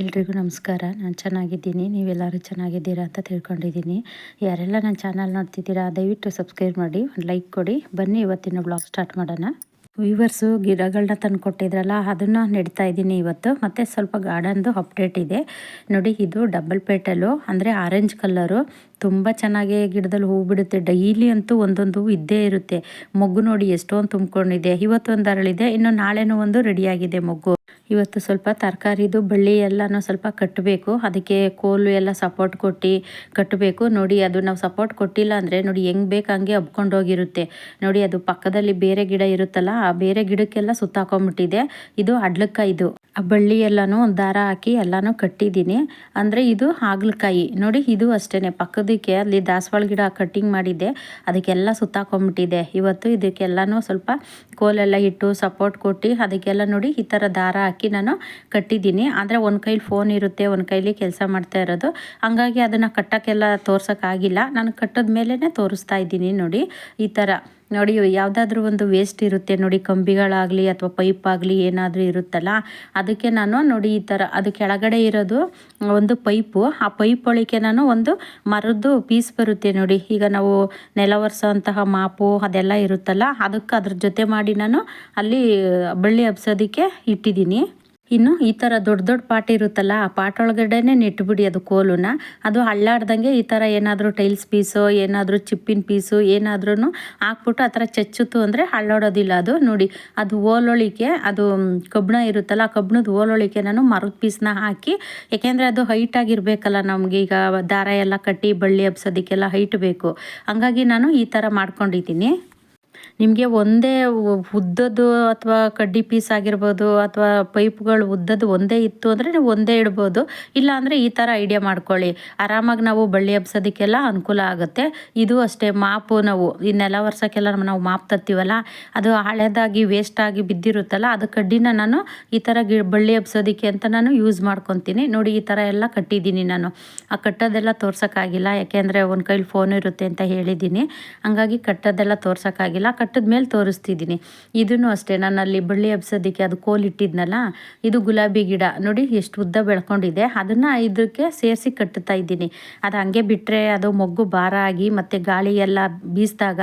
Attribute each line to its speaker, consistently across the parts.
Speaker 1: ಎಲ್ರಿಗೂ ನಮಸ್ಕಾರ. ನಾನು ಚೆನ್ನಾಗಿದ್ದೀನಿ. ನೀವೆಲ್ಲರೂ ಚೆನ್ನಾಗಿದ್ದೀರಾ ಅಂತ ತಿಳ್ಕೊಂಡಿದ್ದೀನಿ. ಯಾರೆಲ್ಲ ನನ್ನ ಚಾನಲ್ ನೋಡ್ತಿದ್ದೀರಾ, ದಯವಿಟ್ಟು ಸಬ್ಸ್ಕ್ರೈಬ್ ಮಾಡಿ, ಒಂದು ಲೈಕ್ ಕೊಡಿ. ಬನ್ನಿ ಇವತ್ತಿನ ಬ್ಲಾಗ್ ಸ್ಟಾರ್ಟ್ ಮಾಡೋಣ. ವೀವರ್ಸು ಗಿಡಗಳನ್ನ ತಂದು ಕೊಟ್ಟಿದ್ರಲ್ಲ, ಅದನ್ನು ನೆಡ್ತಾ ಇದ್ದೀನಿ ಇವತ್ತು. ಮತ್ತು ಸ್ವಲ್ಪ ಗಾರ್ಡನ್ದು ಅಪ್ಡೇಟ್ ಇದೆ. ನೋಡಿ, ಇದು ಡಬಲ್ ಪೇಟಲು ಅಂದರೆ ಆರೆಂಜ್ ಕಲ್ಲರು ತುಂಬ ಚೆನ್ನಾಗಿ ಗಿಡದಲ್ಲಿ ಹೂ ಬಿಡುತ್ತೆ. ಡೈಲಿ ಅಂತೂ ಒಂದೊಂದು ಹೂ ಇದ್ದೇ ಇರುತ್ತೆ. ಮೊಗ್ಗು ನೋಡಿ, ಎಷ್ಟೊಂದು ತುಂಬ್ಕೊಂಡಿದೆ. ಇವತ್ತು ಒಂದು ಅರಳಿದೆ. ಇನ್ನು ನಾಳೆನೂ ಒಂದು ರೆಡಿಯಾಗಿದೆ ಮೊಗ್ಗು. ಇವತ್ತು ಸ್ವಲ್ಪ ತರಕಾರಿದು, ಬಳ್ಳಿ ಎಲ್ಲನೂ ಸ್ವಲ್ಪ ಕಟ್ಟಬೇಕು ಅದಕ್ಕೆ ಕೋಲು ಎಲ್ಲ ಸಪೋರ್ಟ್ ಕೊಟ್ಟು ಕಟ್ಟಬೇಕು ನೋಡಿ, ಅದು ನಾವು ಸಪೋರ್ಟ್ ಕೊಟ್ಟಿಲ್ಲ ಅಂದರೆ ನೋಡಿ ಹೆಂಗೆ ಬೇಕು ಹಂಗೆ ಹಬ್ಕೊಂಡೋಗಿರುತ್ತೆ ನೋಡಿ, ಅದು ಪಕ್ಕದಲ್ಲಿ ಬೇರೆ ಗಿಡ ಇರುತ್ತಲ್ಲ, ಆ ಬೇರೆ ಗಿಡಕ್ಕೆಲ್ಲ ಸುತ್ತಾಕೊಂಬಿಟ್ಟಿದೆ. ಇದು ಅಡ್ಲಕ್ಕ ಇದು ಬಳ್ಳಿ ಎಲ್ಲನೂ ಒಂದು ದಾರ ಹಾಕಿ ಎಲ್ಲನೂ ಕಟ್ಟಿದ್ದೀನಿ. ಅಂದರೆ ಇದು ಹಾಗಲಕಾಯಿ. ನೋಡಿ, ಇದು ಅಷ್ಟೇ ಪಕ್ಕದಕ್ಕೆ ಅಲ್ಲಿ ದಾಸವಾಳ ಗಿಡ ಕಟ್ಟಿಂಗ್ ಮಾಡಿದ್ದೆ. ಅದಕ್ಕೆಲ್ಲ ಸುತ್ತಾಕೊಂಬಿಟ್ಟಿದೆ ಇವತ್ತು ಇದಕ್ಕೆಲ್ಲನೂ ಸ್ವಲ್ಪ ಕೋಲೆಲ್ಲ ಇಟ್ಟು ಸಪೋರ್ಟ್ ಕೊಟ್ಟು ಅದಕ್ಕೆಲ್ಲ ನೋಡಿ ಈ ಥರ ದಾರ ಹಾಕಿ ನಾನು ಕಟ್ಟಿದ್ದೀನಿ. ಆದರೆ ಒಂದು ಕೈಲಿ ಫೋನ್ ಇರುತ್ತೆ, ಒಂದು ಕೈಲಿ ಕೆಲಸ ಮಾಡ್ತಾ ಇರೋದು. ಹಂಗಾಗಿ ಅದನ್ನು ಕಟ್ಟೋಕ್ಕೆಲ್ಲ ತೋರ್ಸೋಕ್ಕಾಗಿಲ್ಲ. ನಾನು ಕಟ್ಟದ ಮೇಲೇ ತೋರಿಸ್ತಾ ಇದ್ದೀನಿ ನೋಡಿ ಈ ಥರ. ನೋಡಿ ಯಾವುದಾದ್ರೂ ಒಂದು ವೇಸ್ಟ್ ಇರುತ್ತೆ. ನೋಡಿ, ಕಂಬಿಗಳಾಗಲಿ ಅಥವಾ ಪೈಪ್ ಆಗಲಿ ಏನಾದರೂ ಇರುತ್ತಲ್ಲ, ಅದಕ್ಕೆ ನಾನು ನೋಡಿ ಈ ಥರ ಅದು ಕೆಳಗಡೆ ಇರೋದು ಒಂದು ಪೈಪು. ಆ ಪೈಪ್ ಒಳಗೆ ನಾನು ಒಂದು ಮರದ್ದು ಪೀಸ್ ಬರುತ್ತೆ ನೋಡಿ. ಈಗ ನಾವು ನೆಲ ಒರೆಸೋಂತಹ ಮಾಪು ಅದೆಲ್ಲ ಇರುತ್ತಲ್ಲ, ಅದಕ್ಕೆ ಅದ್ರ ಜೊತೆ ಮಾಡಿ ನಾನು ಅಲ್ಲಿ ಬಳ್ಳಿ ಹಬ್ಸೋದಕ್ಕೆ ಇಟ್ಟಿದ್ದೀನಿ. ಇನ್ನು ಈ ಥರ ದೊಡ್ಡ ದೊಡ್ಡ ಪಾಟ್ ಇರುತ್ತಲ್ಲ, ಆ ಪಾಟ್ ಒಳಗಡೆನೆ ನೆಟ್ಬಿಡಿ ಅದು ಕೋಲನ್ನ ಅದು ಹಳ್ಳಾಡ್ದಂಗೆ ಈ ಥರ ಏನಾದರೂ ಟೈಲ್ಸ್ ಪೀಸು, ಏನಾದರೂ ಚಿಪ್ಪಿನ ಪೀಸು ಏನಾದ್ರೂ ಹಾಕ್ಬಿಟ್ಟು ಆ ಥರ ಚಚ್ಚುತ್ತು ಅಂದರೆ ಹಳ್ಳಾಡೋದಿಲ್ಲ ಅದು. ನೋಡಿ, ಅದು ಓಲೊಳಿಕೆ, ಅದು ಕಬ್ಬಣ ಇರುತ್ತಲ್ಲ, ಆ ಕಬ್ಬಣದ ಓಲೊಳಿಕೆ ನಾನು ಮರದ ಪೀಸ್ನ ಹಾಕಿ, ಯಾಕೆಂದರೆ ಅದು ಹೈಟ್ ಆಗಿರಬೇಕಲ್ಲ ನಮಗೆ. ಈಗ ದಾರ ಎಲ್ಲ ಕಟ್ಟಿ ಬಳ್ಳಿ ಹಬ್ಸೋದಕ್ಕೆಲ್ಲ ಹೈಟ್ ಬೇಕು. ಹಂಗಾಗಿ ನಾನು ಈ ಥರ ಮಾಡ್ಕೊಂಡಿದ್ದೀನಿ. ನಿಮಗೆ ಒಂದೇ ಉದ್ದದ್ದು ಅಥವಾ ಕಡ್ಡಿ ಪೀಸ್ ಆಗಿರ್ಬೋದು ಅಥವಾ ಪೈಪ್ಗಳು ಉದ್ದದ್ದು ಒಂದೇ ಇತ್ತು ಅಂದರೆ ನೀವು ಒಂದೇ ಇಡ್ಬೋದು. ಇಲ್ಲ ಅಂದರೆ ಈ ಥರ ಐಡಿಯಾ ಮಾಡ್ಕೊಳ್ಳಿ. ಆರಾಮಾಗಿ ನಾವು ಬಳ್ಳಿ ಹಬ್ಸೋದಕ್ಕೆಲ್ಲ ಅನುಕೂಲ ಆಗುತ್ತೆ. ಇದು ಅಷ್ಟೇ, ಮಾಪು ನಾವು, ಈ ನೆಲ ವರ್ಷಕ್ಕೆಲ್ಲ ನಾವು ಮಾಪ್ ತತ್ತೀವಲ್ಲ, ಅದು ಹಳೆದಾಗಿ ವೇಸ್ಟ್ ಆಗಿ ಬಿದ್ದಿರುತ್ತಲ್ಲ, ಅದು ಕಡ್ಡಿನ ನಾನು ಈ ಥರ ಗಿ ಬಳ್ಳಿ ಹಬ್ಸೋದಕ್ಕೆ ಅಂತ ನಾನು ಯೂಸ್ ಮಾಡ್ಕೊತೀನಿ. ನೋಡಿ, ಈ ಥರ ಎಲ್ಲ ಕಟ್ಟಿದ್ದೀನಿ ನಾನು. ಆ ಕಟ್ಟೋದೆಲ್ಲ ತೋರ್ಸೋಕ್ಕಾಗಿಲ್ಲ ಯಾಕೆಂದರೆ ಒಂದು ಕೈಲಿ ಫೋನ್ ಇರುತ್ತೆ ಅಂತ ಹೇಳಿದ್ದೀನಿ. ಹಂಗಾಗಿ ಕಟ್ಟೋದೆಲ್ಲ ತೋರ್ಸೋಕ್ಕಾಗಿಲ್ಲ. ಕಟ್ಟದ ಮೇಲೆ ತೋರಿಸ್ತಿದ್ದೀನಿ. ಇದನ್ನು ಅಷ್ಟೇ ನಾನು ಅಲ್ಲಿ ಬಳ್ಳಿ ಹಬ್ಸೋದಕ್ಕೆ ಅದು ಕೋಲ್ ಇಟ್ಟಿದ್ನಲ್ಲ, ಇದು ಗುಲಾಬಿ ಗಿಡ. ನೋಡಿ, ಎಷ್ಟು ಉದ್ದ ಬೆಳ್ಕೊಂಡಿದೆ. ಅದನ್ನು ಇದಕ್ಕೆ ಸೇರಿಸಿ ಕಟ್ಟುತ್ತಾ ಇದ್ದೀನಿ. ಅದು ಹಂಗೆ ಬಿಟ್ಟರೆ ಅದು ಮೊಗ್ಗು ಭಾರ ಆಗಿ ಮತ್ತು ಗಾಳಿ ಎಲ್ಲ ಬೀಸಿದಾಗ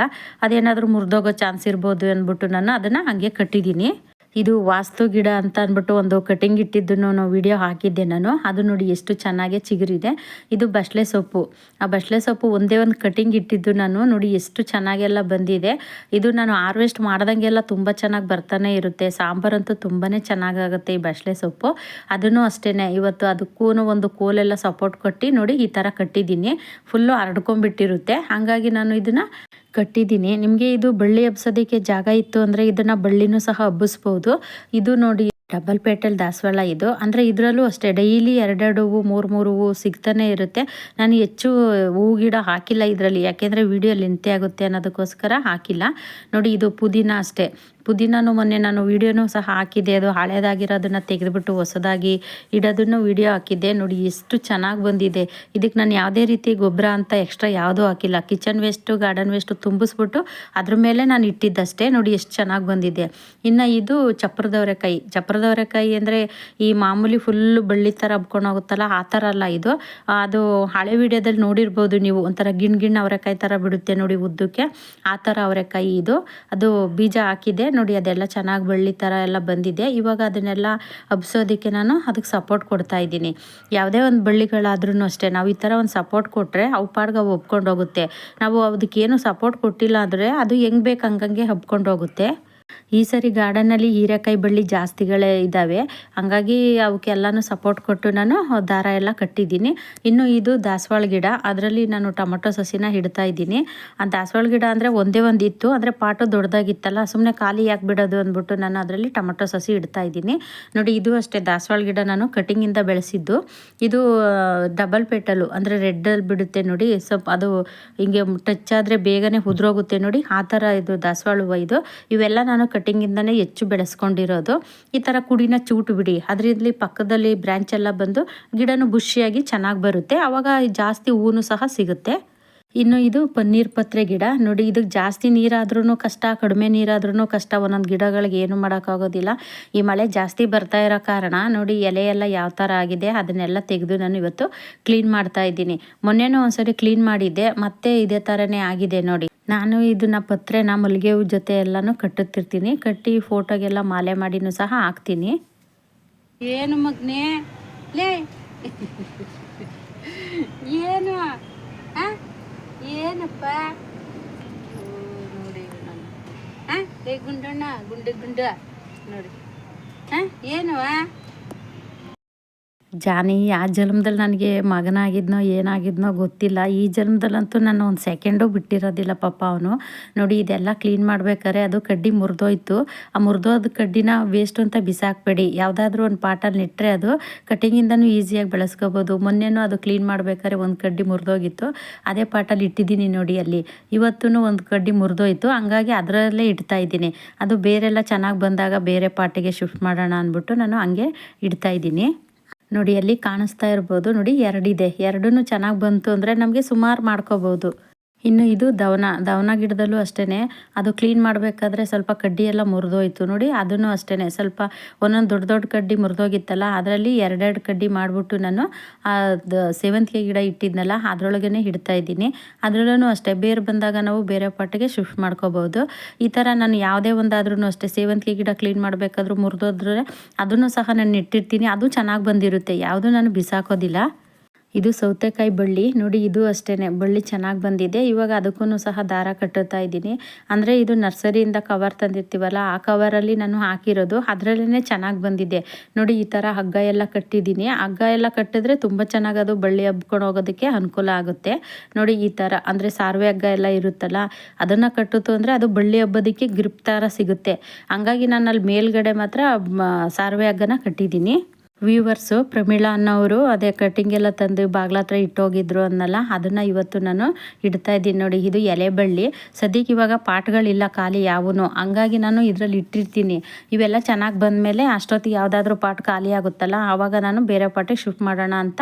Speaker 1: ಅದೇನಾದರೂ ಮುರಿದೋಗೋ ಚಾನ್ಸ್ ಇರ್ಬೋದು ಅಂದ್ಬಿಟ್ಟು ನಾನು ಅದನ್ನು ಹಂಗೆ ಕಟ್ಟಿದ್ದೀನಿ. ಇದು ವಾಸ್ತು ಗಿಡ ಅಂತ ಅಂದ್ಬಿಟ್ಟು ಒಂದು ಕಟಿಂಗ್ ಇಟ್ಟಿದ್ದನ್ನು ವಿಡಿಯೋ ಹಾಕಿದ್ದೆ ನಾನು. ಅದು ನೋಡಿ ಎಷ್ಟು ಚೆನ್ನಾಗಿ ಚಿಗುರಿದೆ. ಇದು ಬಸಳೆ ಸೊಪ್ಪು. ಆ ಬಸ್ಲೆ ಸೊಪ್ಪು ಒಂದೇ ಒಂದು ಕಟಿಂಗ್ ಇಟ್ಟಿದ್ದು ನಾನು. ನೋಡಿ ಎಷ್ಟು ಚೆನ್ನಾಗೆಲ್ಲ ಬಂದಿದೆ. ಇದು ನಾನು ಹಾರ್ವೆಸ್ಟ್ ಮಾಡ್ದಂಗೆಲ್ಲ ತುಂಬ ಚೆನ್ನಾಗಿ ಬರ್ತಾನೆ ಇರುತ್ತೆ. ಸಾಂಬಾರಂತೂ ತುಂಬಾ ಚೆನ್ನಾಗಾಗುತ್ತೆ ಈ ಬಸಳೆ ಸೊಪ್ಪು. ಅದನ್ನು ಅಷ್ಟೇ ಇವತ್ತು ಅದಕ್ಕೂ ಒಂದು ಕೋಲೆಲ್ಲ ಸಪೋರ್ಟ್ ಕೊಟ್ಟು ನೋಡಿ ಈ ಥರ ಕಟ್ಟಿದ್ದೀನಿ. ಫುಲ್ಲು ಹರಡ್ಕೊಂಡ್ಬಿಟ್ಟಿರುತ್ತೆ. ಹಾಗಾಗಿ ನಾನು ಇದನ್ನು ಕಟ್ಟಿದ್ದೀನಿ. ನಿಮಗೆ ಇದು ಬಳ್ಳಿ ಹಬ್ಸೋದಕ್ಕೆ ಜಾಗ ಇತ್ತು ಅಂದರೆ ಇದನ್ನು ಬಳ್ಳಿನೂ ಸಹ ಹಬ್ಬಿಸ್ಬೋದು. ಇದು ನೋಡಿ, ಡಬಲ್ ಪೇಟಲ್ ದಾಸವಾಳ ಇದು. ಅಂದರೆ ಇದರಲ್ಲೂ ಅಷ್ಟೇ, ಡೈಲಿ ಎರಡೆರಡು ಹೂವು, ಮೂರು ಮೂರು ಹೂವು ಸಿಗ್ತಾನೆ ಇರುತ್ತೆ. ನಾನು ಹೆಚ್ಚು ಹೂ ಗಿಡ ಹಾಕಿಲ್ಲ ಇದರಲ್ಲಿ. ಯಾಕೆಂದರೆ ವಿಡಿಯೋ ಲೆಂತೆ ಆಗುತ್ತೆ ಅನ್ನೋದಕ್ಕೋಸ್ಕರ ಹಾಕಿಲ್ಲ. ನೋಡಿ, ಇದು ಪುದೀನ ಅಷ್ಟೇ. ಪುದೀನೂ ಮೊನ್ನೆ ನಾನು ವೀಡಿಯೋನೂ ಸಹ ಹಾಕಿದ್ದೆ. ಅದು ಹಳೇದಾಗಿರೋದನ್ನು ತೆಗೆದುಬಿಟ್ಟು ಹೊಸದಾಗಿ ಇಡೋದನ್ನು ವೀಡಿಯೋ ಹಾಕಿದ್ದೆ. ನೋಡಿ ಎಷ್ಟು ಚೆನ್ನಾಗಿ ಬಂದಿದೆ. ಇದಕ್ಕೆ ನಾನು ಯಾವುದೇ ರೀತಿ ಗೊಬ್ಬರ ಅಂತ ಎಕ್ಸ್ಟ್ರಾ ಯಾವುದೂ ಹಾಕಿಲ್ಲ. ಕಿಚನ್ ವೇಸ್ಟು, ಗಾರ್ಡನ್ ವೇಸ್ಟು ತುಂಬಿಸ್ಬಿಟ್ಟು ಅದ್ರ ಮೇಲೆ ನಾನು ಇಟ್ಟಿದ್ದಷ್ಟೇ. ನೋಡಿ, ಎಷ್ಟು ಚೆನ್ನಾಗಿ ಬಂದಿದೆ. ಇನ್ನು ಇದು ಚಪ್ರದವರೆಕಾಯಿ. ಚಪ್ರದವರೆಕಾಯಿ ಅಂದರೆ ಈ ಮಾಮೂಲಿ ಫುಲ್ಲು ಬಳ್ಳಿ ಥರ ಹಬ್ಕೊಂಡು ಹೋಗುತ್ತಲ್ಲ, ಆ ಥರ ಅಲ್ಲ ಇದು. ಅದು ಹಳೆ ವಿಡಿಯೋದಲ್ಲಿ ನೋಡಿರ್ಬೋದು ನೀವು. ಒಂಥರ ಗಿಣ್ ಗಿಣ್ ಅವರೆಕಾಯಿ ಥರ ಬಿಡುತ್ತೆ ನೋಡಿ ಉದ್ದಕ್ಕೆ. ಆ ಥರ ಅವರೆಕಾಯಿ ಇದು. ಅದು ಬೀಜ ಹಾಕಿದೆ ನೋಡಿ, ಅದೆಲ್ಲ ಚೆನ್ನಾಗಿ ಬಳ್ಳಿ ಥರ ಎಲ್ಲ ಬಂದಿದೆ. ಇವಾಗ ಅದನ್ನೆಲ್ಲ ಹಬ್ಸೋದಕ್ಕೆ ನಾನು ಅದಕ್ಕೆ ಸಪೋರ್ಟ್ ಕೊಡ್ತಾ ಇದ್ದೀನಿ. ಯಾವುದೇ ಒಂದು ಬಳ್ಳಿಗಳಾದ್ರೂ ಅಷ್ಟೇ, ನಾವು ಈ ಥರ ಒಂದು ಸಪೋರ್ಟ್ ಕೊಟ್ಟರೆ ಅವು ಪಾಡ್ಗೆ ಅವು ಒಪ್ಕೊಂಡು ಹೋಗುತ್ತೆ. ನಾವು ಅದಕ್ಕೇನು ಸಪೋರ್ಟ್ ಕೊಟ್ಟಿಲ್ಲ ಅಂದರೆ ಅದು ಹೆಂಗೆ ಬೇಕು ಹಂಗಂಗೆ ಹಬ್ಕೊಂಡು ಹೋಗುತ್ತೆ. ಈ ಸರಿ ಗಾರ್ಡನಲ್ಲಿ ಹೀರೆಕಾಯಿ ಬಳ್ಳಿ ಜಾಸ್ತಿಗಳೇ ಇದ್ದಾವೆ ಹಾಗಾಗಿ ಅವಕ್ಕೆಲ್ಲನೂ ಸಪೋರ್ಟ್ ಕೊಟ್ಟು ನಾನು ದಾರ ಎಲ್ಲ ಕಟ್ಟಿದ್ದೀನಿ. ಇನ್ನು ಇದು ದಾಸವಾಳ ಗಿಡ. ಅದರಲ್ಲಿ ನಾನು ಟೊಮೊಟೊ ಸಸಿನ ಹಿಡ್ತಾ ಇದ್ದೀನಿ. ಆ ದಾಸವಾಳ ಗಿಡ ಅಂದರೆ ಒಂದೇ ಒಂದು ಇತ್ತು. ಅಂದರೆ ಪಾಟು ದೊಡ್ಡದಾಗಿತ್ತಲ್ಲ ಸುಮ್ಮನೆ ಖಾಲಿ ಯಾಕೆ ಬಿಡೋದು ಅಂದ್ಬಿಟ್ಟು ನಾನು ಅದರಲ್ಲಿ ಟೊಮೊಟೊ ಸಸಿ ಇಡ್ತಾ ಇದ್ದೀನಿ. ನೋಡಿ, ಇದು ಅಷ್ಟೇ ದಾಸವಾಳ ಗಿಡ ನಾನು ಕಟಿಂಗಿಂದ ಬೆಳೆಸಿದ್ದು. ಇದು ಡಬಲ್ ಪೆಟಲು ಅಂದರೆ ರೆಡ್ಡಲ್ಲಿ ಬಿಡುತ್ತೆ ನೋಡಿ. ಸ್ವಲ್ಪ ಅದು ಹಿಂಗೆ ಟಚ್ ಆದರೆ ಬೇಗನೆ ಉದುರೋಗುತ್ತೆ ನೋಡಿ. ಆ ಥರ ಇದು ದಾಸವಾಳ ಇದು. ಇವೆಲ್ಲ ನಾನು ಕಟ್ಟಿಂಗಿಂದನೇ ಹೆಚ್ಚು ಬೆಳೆಸ್ಕೊಂಡಿರೋದು. ಈ ಥರ ಕುಡಿನ ಚೂಟು ಬಿಡಿ. ಅದರಲ್ಲಿ ಪಕ್ಕದಲ್ಲಿ ಬ್ರ್ಯಾಂಚ್ ಎಲ್ಲ ಬಂದು ಗಿಡನೂ ಬುಷಿಯಾಗಿ ಚೆನ್ನಾಗಿ ಬರುತ್ತೆ. ಆವಾಗ ಜಾಸ್ತಿ ಹೂವು ಸಹ ಸಿಗುತ್ತೆ. ಇನ್ನು ಇದು ಪನ್ನೀರ್ ಪತ್ರೆ ಗಿಡ. ನೋಡಿ ಇದಕ್ಕೆ ಜಾಸ್ತಿ ನೀರಾದ್ರೂ ಕಷ್ಟ, ಕಡಿಮೆ ನೀರಾದ್ರೂ ಕಷ್ಟ. ಒಂದೊಂದು ಗಿಡಗಳಿಗೆ ಏನು ಮಾಡೋಕ್ಕಾಗೋದಿಲ್ಲ. ಈ ಮಳೆ ಜಾಸ್ತಿ ಬರ್ತಾ ಇರೋ ಕಾರಣ ನೋಡಿ, ಎಲೆ ಎಲ್ಲ ಯಾವ ಥರ ಆಗಿದೆ ಅದನ್ನೆಲ್ಲ ತೆಗೆದು ನಾನು ಇವತ್ತು ಕ್ಲೀನ್ ಮಾಡ್ತಾ ಇದ್ದೀನಿ. ಮೊನ್ನೆನೂ ಒಂದ್ಸರಿ ಕ್ಲೀನ್ ಮಾಡಿದ್ದೆ. ಮತ್ತೆ ಇದೇ ಥರನೇ ಆಗಿದೆ ನೋಡಿ. ನಾನು ಇದನ್ನ ಪತ್ರೆನ, ಮಲ್ಲಿಗೆ ಹೂ ಜೊತೆ ಎಲ್ಲನೂ ಕಟ್ಟುತ್ತಿರ್ತೀನಿ. ಕಟ್ಟಿ ಫೋಟೋಗೆಲ್ಲ ಮಾಲೆ ಮಾಡಿನೂ ಸಹ ಹಾಕ್ತೀನಿ.
Speaker 2: ಏನು ಮಗ್ನೆ? ಲೇ! ಏನು? ಏನಪ್ಪ? ನೋಡಿ ಗುಂಡಣ್ಣ, ಗುಂಡು, ಗುಂಡ. ನೋಡಿ? ಏನು?
Speaker 1: ಜಾನಿ, ಆ ಜನ್ಮದಲ್ಲಿ ನನಗೆ ಮಗನಾಗಿದ್ನೋ, ಏನಾಗಿದ್ನೋ ಗೊತ್ತಿಲ್ಲ. ಈ ಜನ್ಮದಲ್ಲಂತೂ ನಾನು ಒಂದು ಸೆಕೆಂಡು ಬಿಟ್ಟಿರೋದಿಲ್ಲ ಪಾಪ ಅವನು. ನೋಡಿ, ಇದೆಲ್ಲ ಕ್ಲೀನ್ ಮಾಡ್ಬೇಕಾದ್ರೆ ಅದು ಕಡ್ಡಿ ಮುರಿದೋಯ್ತು. ಆ ಮುರಿದೋದ ಕಡ್ಡಿನ ವೇಸ್ಟ್ ಅಂತ ಬಿಸಾಕ್ಬೇಡಿ. ಯಾವುದಾದ್ರೂ ಒಂದು ಪಾಟಲ್ಲಿ ನೆಟ್ಟರೆ ಅದು ಕಟ್ಟಿಂಗಿಂದನೂ ಈಸಿಯಾಗಿ ಬೆಳೆಸ್ಕೋಬೋದು. ಮೊನ್ನೆನೂ ಅದು ಕ್ಲೀನ್ ಮಾಡ್ಬೇಕಾದ್ರೆ ಒಂದು ಕಡ್ಡಿ ಮುರಿದೋಗಿತ್ತು. ಅದೇ ಪಾಟಲ್ಲಿ ಇಟ್ಟಿದ್ದೀನಿ ನೋಡಿ ಅಲ್ಲಿ. ಇವತ್ತೂ ಒಂದು ಕಡ್ಡಿ ಮುರಿದೋಯ್ತು. ಹಂಗಾಗಿ ಅದರಲ್ಲೇ ಇಡ್ತಾ ಇದ್ದೀನಿ. ಅದು ಬೇರೆಲ್ಲ ಚೆನ್ನಾಗಿ ಬಂದಾಗ ಬೇರೆ ಪಾಟಿಗೆ ಶಿಫ್ಟ್ ಮಾಡೋಣ ಅಂದ್ಬಿಟ್ಟು ನಾನು ಹಂಗೆ ಇಡ್ತಾ ಇದ್ದೀನಿ. ನೋಡಿ ಅಲ್ಲಿ ಕಾಣಿಸ್ತಾ ಇರ್ಬೋದು. ನೋಡಿ ಎರಡಿದೆ. ಎರಡೂ ಚೆನ್ನಾಗಿ ಬಂತು ಅಂದರೆ ನಮಗೆ ಸುಮಾರು ಮಾಡ್ಕೋಬೋದು. ಇನ್ನು ಇದು ದವನ ದವನ ಗಿಡದಲ್ಲೂ ಅಷ್ಟೇ ಅದು ಕ್ಲೀನ್ ಮಾಡಬೇಕಾದ್ರೆ ಸ್ವಲ್ಪ ಕಡ್ಡಿ ಎಲ್ಲ ಮುರಿದೋಯ್ತು ನೋಡಿ, ಅದನ್ನು ಅಷ್ಟೇ ಸ್ವಲ್ಪ ಒಂದೊಂದು ದೊಡ್ಡ ದೊಡ್ಡ ಕಡ್ಡಿ ಮುರಿದೋಗಿತ್ತಲ್ಲ, ಅದರಲ್ಲಿ ಎರಡೆರಡು ಕಡ್ಡಿ ಮಾಡಿಬಿಟ್ಟು ನಾನು ಸೇವಂತಿಗೆ ಗಿಡ ಇಟ್ಟಿದ್ನಲ್ಲ ಅದರೊಳಗೇ ಇಡ್ತಾ ಇದ್ದೀನಿ. ಅದರಲ್ಲೂ ಅಷ್ಟೇ, ಬೇರೆ ಬಂದಾಗ ನಾವು ಬೇರೆ ಪಾಟಿಗೆ ಶಿಫ್ಟ್ ಮಾಡ್ಕೋಬೋದು. ಈ ಥರ ನಾನು ಯಾವುದೇ ಒಂದಾದ್ರೂ ಅಷ್ಟೇ ಸೇವಂತಿಗೆ ಗಿಡ ಕ್ಲೀನ್ ಮಾಡಬೇಕಾದ್ರೂ ಮುರಿದೋದ್ರೆ ಅದನ್ನು ಸಹ ನಾನು ಇಟ್ಟಿರ್ತೀನಿ ಅದು ಚೆನ್ನಾಗಿ ಬಂದಿರುತ್ತೆ, ಯಾವುದು ನಾನು ಬಿಸಾಕೋದಿಲ್ಲ. ಇದು ಸೌತೆಕಾಯಿ ಬಳ್ಳಿ. ನೋಡಿ, ಇದು ಅಷ್ಟೇ ಬಳ್ಳಿ ಚೆನ್ನಾಗಿ ಬಂದಿದೆ. ಇವಾಗ ಅದಕ್ಕೂ ಸಹ ದಾರ ಕಟ್ಟುತ್ತಾ ಇದ್ದೀನಿ. ಅಂದರೆ ಇದು ನರ್ಸರಿಯಿಂದ ಕವರ್ ತಂದಿರ್ತೀವಲ್ಲ, ಆ ಕವರಲ್ಲಿ ನಾನು ಹಾಕಿರೋದು. ಅದರಲ್ಲೇ ಚೆನ್ನಾಗಿ ಬಂದಿದೆ. ನೋಡಿ, ಈ ಥರ ಹಗ್ಗ ಎಲ್ಲ ಕಟ್ಟಿದ್ದೀನಿ. ಹಗ್ಗ ಎಲ್ಲ ಕಟ್ಟಿದ್ರೆ ತುಂಬ ಚೆನ್ನಾಗಿ ಅದು ಬಳ್ಳಿ ಹಬ್ಕೊಂಡು ಹೋಗೋದಕ್ಕೆ ಅನುಕೂಲ ಆಗುತ್ತೆ. ನೋಡಿ, ಈ ಥರ ಅಂದರೆ ಸಾರ್ವೆ ಹಗ್ಗ ಎಲ್ಲ ಇರುತ್ತಲ್ಲ, ಅದನ್ನು ಕಟ್ಟಿತು ಅಂದರೆ ಅದು ಬಳ್ಳಿ ಹಬ್ಬದಕ್ಕೆ ಗ್ರಿಪ್ ಥರ ಸಿಗುತ್ತೆ. ಹಂಗಾಗಿ ನಾನು ಅಲ್ಲಿ ಮೇಲ್ಗಡೆ ಮಾತ್ರ ಸಾರ್ವೆ ಹಗ್ಗನ ಕಟ್ಟಿದ್ದೀನಿ. ವ್ಯೂವರ್ಸು ಪ್ರಮೀಳಾ ಅನ್ನೋರು ಅದೇ ಕಟ್ಟಿಂಗ್ ಎಲ್ಲ ತಂದು ಬಾಗ್ಲ ಹತ್ರ ಇಟ್ಟೋಗಿದ್ರು ಅನ್ನಲ್ಲ, ಅದನ್ನು ಇವತ್ತು ನಾನು ಇಡ್ತಾ ಇದ್ದೀನಿ ನೋಡಿ, ಇದು ಎಲೆ ಬಳ್ಳಿ. ಸದ್ಯಕ್ಕೆ ಇವಾಗ ಪಾಟ್ಗಳಿಲ್ಲ, ಖಾಲಿ ಯಾವೂ ಹಂಗಾಗಿ ನಾನು ಇದರಲ್ಲಿ ಇಟ್ಟಿರ್ತೀನಿ. ಇವೆಲ್ಲ ಚೆನ್ನಾಗಿ ಬಂದಮೇಲೆ ಅಷ್ಟೊತ್ತಿಗೆ ಯಾವುದಾದ್ರೂ ಪಾಟ್ ಖಾಲಿ ಆಗುತ್ತಲ್ಲ, ಆವಾಗ ನಾನು ಬೇರೆ ಪಾಟಿಗೆ ಶಿಫ್ಟ್ ಮಾಡೋಣ ಅಂತ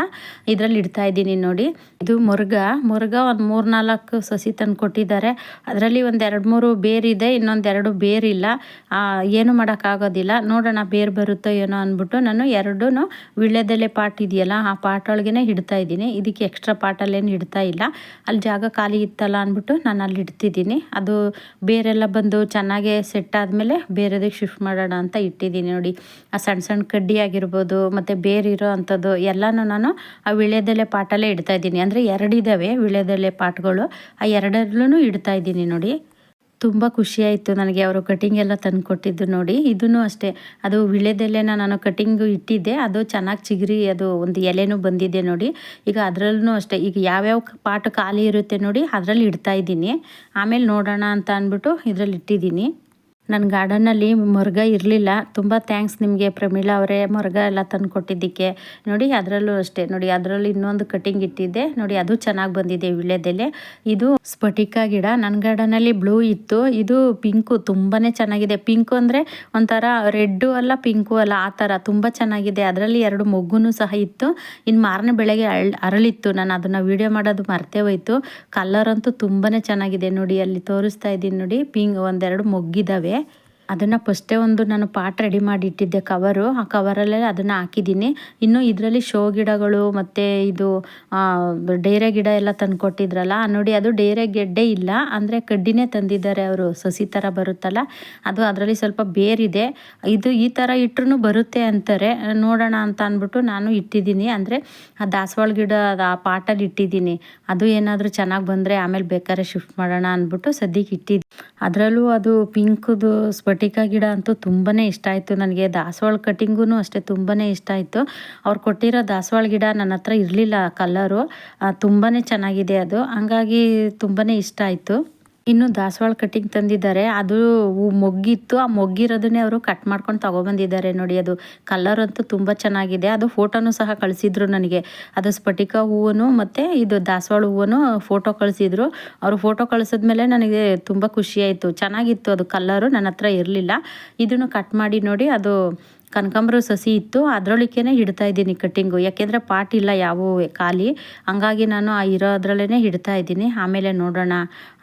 Speaker 1: ಇದರಲ್ಲಿ ಇಡ್ತಾ ಇದ್ದೀನಿ ನೋಡಿ. ಇದು ಮುರುಘ. ಮುರುಘ ಒಂದು ಮೂರು ನಾಲ್ಕು ಸಸಿ ತಂದು ಕೊಟ್ಟಿದ್ದಾರೆ. ಅದರಲ್ಲಿ ಒಂದು ಎರಡು ಮೂರು ಬೇರಿದೆ ಇನ್ನೊಂದೆರಡು ಬೇರಿಲ್ಲ. ಏನು ಮಾಡೋಕ್ಕಾಗೋದಿಲ್ಲ. ನೋಡೋಣ ಬೇರು ಬರುತ್ತೋ ಏನೋ ಅಂದ್ಬಿಟ್ಟು ನಾನು ಎರಡೂ ವಿಳ್ಯದೆಲೆ ಪಾಟ್ ಇದೆಯಲ್ಲ, ಆ ಪಾಟ್ ಇಡ್ತಾ ಇದ್ದೀನಿ. ಇದಕ್ಕೆ ಎಕ್ಸ್ಟ್ರಾ ಪಾಟಲ್ಲೇನು ಇಡ್ತಾ ಇಲ್ಲ. ಅಲ್ಲಿ ಜಾಗ ಖಾಲಿ ಇತ್ತಲ್ಲ ಅಂದ್ಬಿಟ್ಟು ನಾನು ಅಲ್ಲಿ ಇಡ್ತಿದ್ದೀನಿ. ಅದು ಬೇರೆಲ್ಲ ಬಂದು ಚೆನ್ನಾಗೆ ಸೆಟ್ ಆದಮೇಲೆ ಬೇರೆದಕ್ಕೆ ಶಿಫ್ಟ್ ಮಾಡೋಣ ಅಂತ ಇಟ್ಟಿದ್ದೀನಿ ನೋಡಿ. ಆ ಸಣ್ಣ ಸಣ್ಣ ಕಡ್ಡಿ ಆಗಿರ್ಬೋದು, ಮತ್ತು ಬೇರಿರೋ ಅಂಥದ್ದು ಎಲ್ಲನೂ ನಾನು ಆ ವಿಳ್ಯದೆಲೆ ಪಾಟಲ್ಲೇ ಇಡ್ತಾ ಇದ್ದೀನಿ. ಅಂದರೆ ಎರಡಿದ್ದಾವೆ ವಿಳ್ಯದೆಲೆ ಪಾಟ್ಗಳು. ಆ ಎರಡರಲ್ಲೂ ಇಡ್ತಾ ಇದ್ದೀನಿ ನೋಡಿ. ತುಂಬ ಖುಷಿಯಾಯಿತು ನನಗೆ ಅವರು ಕಟಿಂಗ್ ಎಲ್ಲ ತಂದು ಕೊಟ್ಟಿದ್ದು ನೋಡಿ. ಇದೂ ಅಷ್ಟೇ. ಅದು ವಿಳೆದೆಲೆನ ನಾನು ಕಟಿಂಗು ಇಟ್ಟಿದ್ದೆ. ಅದು ಚೆನ್ನಾಗಿ ಚಿಗುರಿ, ಅದು ಒಂದು ಎಲೆನೂ ಬಂದಿದೆ ನೋಡಿ. ಈಗ ಅದರಲ್ಲೂ ಅಷ್ಟೇ. ಈಗ ಯಾವ್ಯಾವ ಪಾಟ್ ಖಾಲಿ ಇರುತ್ತೆ ನೋಡಿ, ಅದರಲ್ಲಿ ಇಡ್ತಾ ಇದ್ದೀನಿ. ಆಮೇಲೆ ನೋಡೋಣ ಅಂತ ಅಂದ್ಬಿಟ್ಟು ಇದರಲ್ಲಿ ಇಟ್ಟಿದ್ದೀನಿ. ನನ್ನ ಗಾರ್ಡನ್ನಲ್ಲಿ ಮೊರ್ಗ ಇರಲಿಲ್ಲ. ತುಂಬ ಥ್ಯಾಂಕ್ಸ್ ನಿಮಗೆ ಪ್ರಮೀಳಾ ಅವರೇ ಮೊರ್ಗ ಎಲ್ಲ ತಂದು ಕೊಟ್ಟಿದ್ದಕ್ಕೆ. ನೋಡಿ, ಅದರಲ್ಲೂ ಅಷ್ಟೇ. ನೋಡಿ, ಅದರಲ್ಲಿ ಇನ್ನೊಂದು ಕಟಿಂಗ್ ಇಟ್ಟಿದ್ದೆ. ನೋಡಿ, ಅದು ಚೆನ್ನಾಗಿ ಬಂದಿದೆ ವಿಳ್ಯದೆಲೆ. ಇದು ಸ್ಫಟಿಕ ಗಿಡ. ನನ್ನ ಗಾರ್ಡನಲ್ಲಿ ಬ್ಲೂ ಇತ್ತು. ಇದು ಪಿಂಕು ತುಂಬಾ ಚೆನ್ನಾಗಿದೆ. ಪಿಂಕು ಅಂದರೆ ಒಂಥರ ರೆಡ್ಡು ಅಲ್ಲ ಪಿಂಕು ಅಲ್ಲ, ಆ ಥರ ತುಂಬ ಚೆನ್ನಾಗಿದೆ. ಅದರಲ್ಲಿ ಎರಡು ಮೊಗ್ಗುನು ಸಹ ಇತ್ತು. ಇನ್ನು ಮಾರನೇ ಬೆಳಗ್ಗೆ ಅರಳಿತ್ತು. ನಾನು ಅದನ್ನು ವೀಡಿಯೋ ಮಾಡೋದು ಮರ್ತೇ ಹೋಯ್ತು. ಕಲರ್ ಅಂತೂ ತುಂಬಾ ಚೆನ್ನಾಗಿದೆ. ನೋಡಿ, ಅಲ್ಲಿ ತೋರಿಸ್ತಾ ಇದ್ದೀನಿ ನೋಡಿ. ಪಿಂಕ್ ಒಂದೆರಡು ಮೊಗ್ಗಿದ್ದಾವೆ ಅದನ್ನು ಫಸ್ಟೇ ಒಂದು ನಾನು ಪಾಟ್ ರೆಡಿ ಮಾಡಿ ಇಟ್ಟಿದ್ದೆ ಕವರು ಆ ಕವರಲ್ಲೇ ಅದನ್ನು ಹಾಕಿದ್ದೀನಿ. ಇನ್ನು ಇದರಲ್ಲಿ ಶೋ ಗಿಡಗಳು ಮತ್ತು ಇದು ಡೇರೆ ಗಿಡ ಎಲ್ಲ ತಂದು ಕೊಟ್ಟಿದ್ರಲ್ಲ ನೋಡಿ ಅದು ಡೇರೆ ಗೆಡ್ಡೆ ಇಲ್ಲ. ಅಂದರೆ ಕಡ್ಡಿನೇ ತಂದಿದ್ದಾರೆ ಅವರು, ಸಸಿ ಥರ ಬರುತ್ತಲ್ಲ. ಅದು ಅದರಲ್ಲಿ ಸ್ವಲ್ಪ ಬೇರಿದೆ. ಇದು ಈ ಥರ ಇಟ್ಟರು ಬರುತ್ತೆ ಅಂತಾರೆ. ನೋಡೋಣ ಅಂತ ಅಂದ್ಬಿಟ್ಟು ನಾನು ಇಟ್ಟಿದ್ದೀನಿ. ಅಂದರೆ ಆ ದಾಸವಾಳ ಗಿಡ ಆ ಪಾಟಲ್ಲಿ ಇಟ್ಟಿದ್ದೀನಿ. ಅದು ಏನಾದರೂ ಚೆನ್ನಾಗಿ ಬಂದರೆ ಆಮೇಲೆ ಬೇಕಾದ್ರೆ ಶಿಫ್ಟ್ ಮಾಡೋಣ ಅಂದ್ಬಿಟ್ಟು ಸದ್ಯಕ್ಕೆ ಇಟ್ಟಿದ್ದೀನಿ ಅದರಲ್ಲೂ ಅದು ಪಿಂಕ್ದು ಸ್ಫಟಿಕ ಗಿಡ ಅಂತೂ ತುಂಬಾ ಇಷ್ಟ ಆಯಿತು. ನನಗೆ ದಾಸವಾಳ ಕಟಿಂಗೂ ಅಷ್ಟೇ ತುಂಬಾ ಇಷ್ಟ ಆಯಿತು. ಅವ್ರು ಕೊಟ್ಟಿರೋ ದಾಸವಾಳ ಗಿಡ ನನ್ನ ಹತ್ರ ಇರಲಿಲ್ಲ ಕಲರು ತುಂಬಾ ಚೆನ್ನಾಗಿದೆ ಅದು. ಹಂಗಾಗಿ ತುಂಬಾ ಇಷ್ಟ ಆಯಿತು. ಇನ್ನು ದಾಸವಾಳ ಕಟ್ಟಿಂಗ್ ತಂದಿದ್ದಾರೆ. ಅದು ಮೊಗ್ಗಿತ್ತು. ಆ ಮೊಗ್ಗಿರೋದನ್ನೇ ಅವರು ಕಟ್ ಮಾಡ್ಕೊಂಡು ತಗೊಬಂದಿದ್ದಾರೆ ನೋಡಿ. ಅದು ಕಲರ್ ಅಂತೂ ತುಂಬ ಚೆನ್ನಾಗಿದೆ. ಅದು ಫೋಟೋನು ಸಹ ಕಳಿಸಿದ್ರು ನನಗೆ. ಅದು ಸ್ಫಟಿಕ ಹೂವನ್ನು ಮತ್ತು ಇದು ದಾಸವಾಳ ಹೂವನ್ನು ಫೋಟೋ ಕಳಿಸಿದ್ರು. ಅವರು ಫೋಟೋ ಕಳಿಸಿದ್ಮೇಲೆ ನನಗೆ ತುಂಬ ಖುಷಿಯಾಯಿತು ಚೆನ್ನಾಗಿತ್ತು ಅದು ಕಲ್ಲರು ನನ್ನ ಹತ್ರ ಇರಲಿಲ್ಲ. ಇದನ್ನು ಕಟ್ ಮಾಡಿ ನೋಡಿ ಅದು ಕನಕಾಂಬರ ಸಸಿ ಇತ್ತು ಅದರೊಳಕ್ಕೇ ಹಿಡ್ತಾ ಇದ್ದೀನಿ ಕಟ್ಟಿಂಗು. ಯಾಕೆಂದರೆ ಪಾಟ್ ಇಲ್ಲ ಯಾವ ಖಾಲಿ. ಹಂಗಾಗಿ ನಾನು ಆ ಇರೋದ್ರಲ್ಲೇ ಹಿಡ್ತಾ ಇದ್ದೀನಿ. ಆಮೇಲೆ ನೋಡೋಣ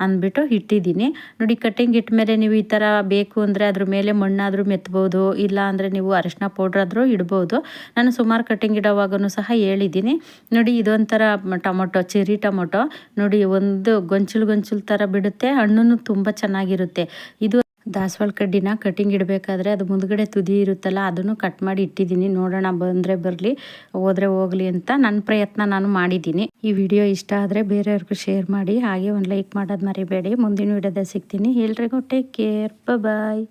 Speaker 1: ಅಂದ್ಬಿಟ್ಟು ಇಟ್ಟಿದ್ದೀನಿ. ನೋಡಿ, ಕಟ್ಟಿಂಗ್ ಇಟ್ಟ ಮೇಲೆ ನೀವು ಈ ಥರ ಬೇಕು ಅಂದರೆ ಅದ್ರ ಮೇಲೆ ಮಣ್ಣಾದರೂ ಮೆತ್ಬೋದು, ಇಲ್ಲ ಅಂದರೆ ನೀವು ಅರಿಶಿನ ಪೌಡ್ರ್ ಆದರೂ ಇಡ್ಬೋದು. ನಾನು ಸುಮಾರು ಕಟ್ಟಿಂಗ್ ಇಡೋವಾಗೂ ಸಹ ಹೇಳಿದ್ದೀನಿ. ನೋಡಿ, ಇದೊಂಥರ ಟೊಮೊಟೊ ಚೆರಿ ಟೊಮೊಟೊ. ನೋಡಿ, ಒಂದು ಗೊಂಚಲು ಗೊಂಚಲು ಥರ ಬಿಡುತ್ತೆ ಹಣ್ಣು ತುಂಬ ಚೆನ್ನಾಗಿರುತ್ತೆ. ಇದು ದಾಸವಾಳ ಕಡ್ಡಿನ ಕಟಿಂಗ್ ಇಡಬೇಕಾದ್ರೆ ಅದು ಮುಂದ್ಗಡೆ ತುದಿ ಇರುತ್ತಲ್ಲ, ಅದನ್ನು ಕಟ್ ಮಾಡಿ ಇಟ್ಟಿದ್ದೀನಿ. ನೋಡೋಣ, ಬಂದರೆ ಬರಲಿ, ಹೋದರೆ ಹೋಗಲಿ ಅಂತ ನನ್ನ ಪ್ರಯತ್ನ ನಾನು ಮಾಡಿದ್ದೀನಿ. ಈ ವಿಡಿಯೋ ಇಷ್ಟ ಆದರೆ ಬೇರೆಯವ್ರಿಗೂ ಶೇರ್ ಮಾಡಿ, ಹಾಗೆ ಒಂದು ಲೈಕ್ ಮಾಡೋದು ಮರಿಬೇಡಿ. ಮುಂದಿನ ವಿಡಿಯೋದಲ್ಲಿ ಸಿಗ್ತೀನಿ. ಎಲ್ರಿಗೂ ಟೇಕ್ ಕೇರ್ ಬಾಯ್